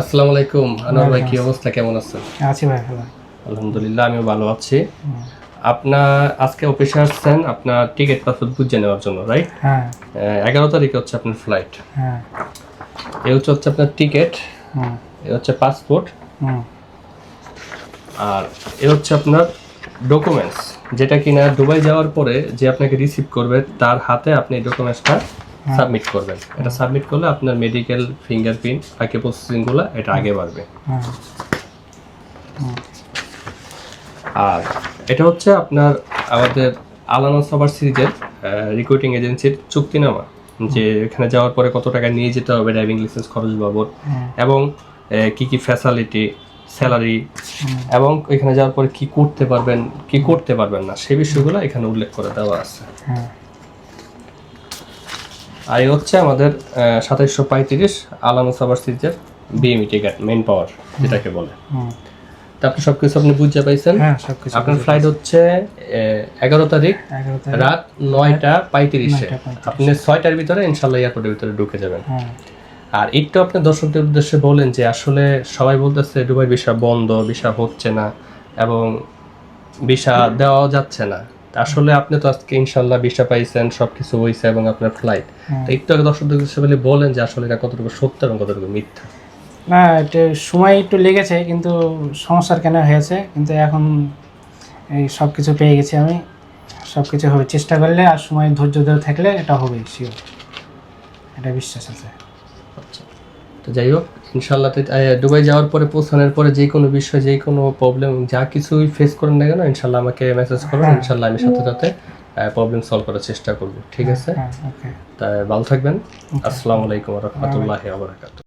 আসসালামু আলাইকুম। আনোয়ার ভাই কি অবস্থা? কেমন আছেন? আছি ভাই ভালো। আলহামদুলিল্লাহ আমিও ভালো আছি। আপনার আজকে অফিসে আসছেন আপনার টিকিট পাসপোর্ট বুঝে নেওয়ার জন্য রাইট হ্যাঁ। এগারো তারিখে হচ্ছে আপনার ফ্লাইট হ্যাঁ। এ হচ্ছে হচ্ছে আপনার টিকিট এ হচ্ছে পাসপোর্ট হুম। আর এ হচ্ছে আপনার ডকুমেন্টস যেটা কিনা দুবাই যাওয়ার পরে যে আপনাকে রিসিভ করবে তার হাতে আপনি ডকুমেন্টসটা সাবমিট করবেন। এটা সাবমিট করলে আপনার মেডিকেল ফিঙ্গারপ্রিন্ট বাকি প্রসেসিংগুলো এটা আগে বাড়বে। আর এটা হচ্ছে আপনার আমাদের আলানা সবার সিরিজের রিক্রুটিং এজেন্সির চুক্তিনামা যে এখানে যাওয়ার পরে কত টাকা নিয়ে যেতে হবে ড্রাইভিং লাইসেন্স খরচ বাবদ এবং কি কি ফ্যাসিলিটি স্যালারি এবং এখানে যাওয়ার পরে কি করতে পারবেন কি করতে পারবেন না সেই বিষয়গুলো এখানে উল্লেখ করে দেওয়া আছে। হ্যাঁ। আর এই হচ্ছে আমাদের সাতাইশশো পঁয়ত্রিশ আলানা সবার সিরিজের বিএমই টিকেট মেন পাওয়ার যেটাকে বলে। আপনি সবকিছু আপনি বুঝতে পাইছেন? হ্যাঁ আপনার ফ্লাইট হচ্ছে এগারো তারিখ রাত নয়টা পঁয়ত্রিশে। আপনি ছয়টার ভিতরে ইনশাল্লাহ এয়ারপোর্টের ভিতরে ঢুকে যাবেন। হ্যাঁ। আর একটু আপনি দর্শকদের উদ্দেশ্যে বলেন যে আসলে সবাই বলতেছে দুবাই ভিসা বন্ধ ভিসা হচ্ছে না এবং ভিসা দেওয়া যাচ্ছে না। আসলে আপনি তো আজকে ইনশাল্লাহ ভিসা পাইছেন সবকিছু হয়েছে এবং আপনার ফ্লাইট তো একটু আগে দর্শকদের বলে বলেন যে আসলে এটা কতটুকু সত্য এবং কতটুকু মিথ্যা? না এটা সময় একটু লেগেছে কিন্তু সমস্যার কেন হয়েছে? কিন্তু এখন এই সব কিছু পেয়ে গেছি আমি। সব কিছু হবে চেষ্টা করলে আর সময় ধৈর্য ধরে থাকলে এটা হবে শিওর এটা বিশ্বাস আছে। আচ্ছা। তো যাই হোক ইনশাল্লাহ তো, দুবাই যাওয়ার পরে পৌঁছানোর পরে যে কোনো বিষয় যে কোনো প্রবলেম যা কিছুই ফেস করেন না কেন ইনশাল্লাহ আমাকে মেসেজ করুন ইনশাল্লাহ আমি সাথে সাথে প্রবলেম সলভ করার চেষ্টা করব ঠিক আছে? তা তাই ভালো থাকবেন। আসসালামু আলাইকুম রহমতুল্লাহ আবরাকাত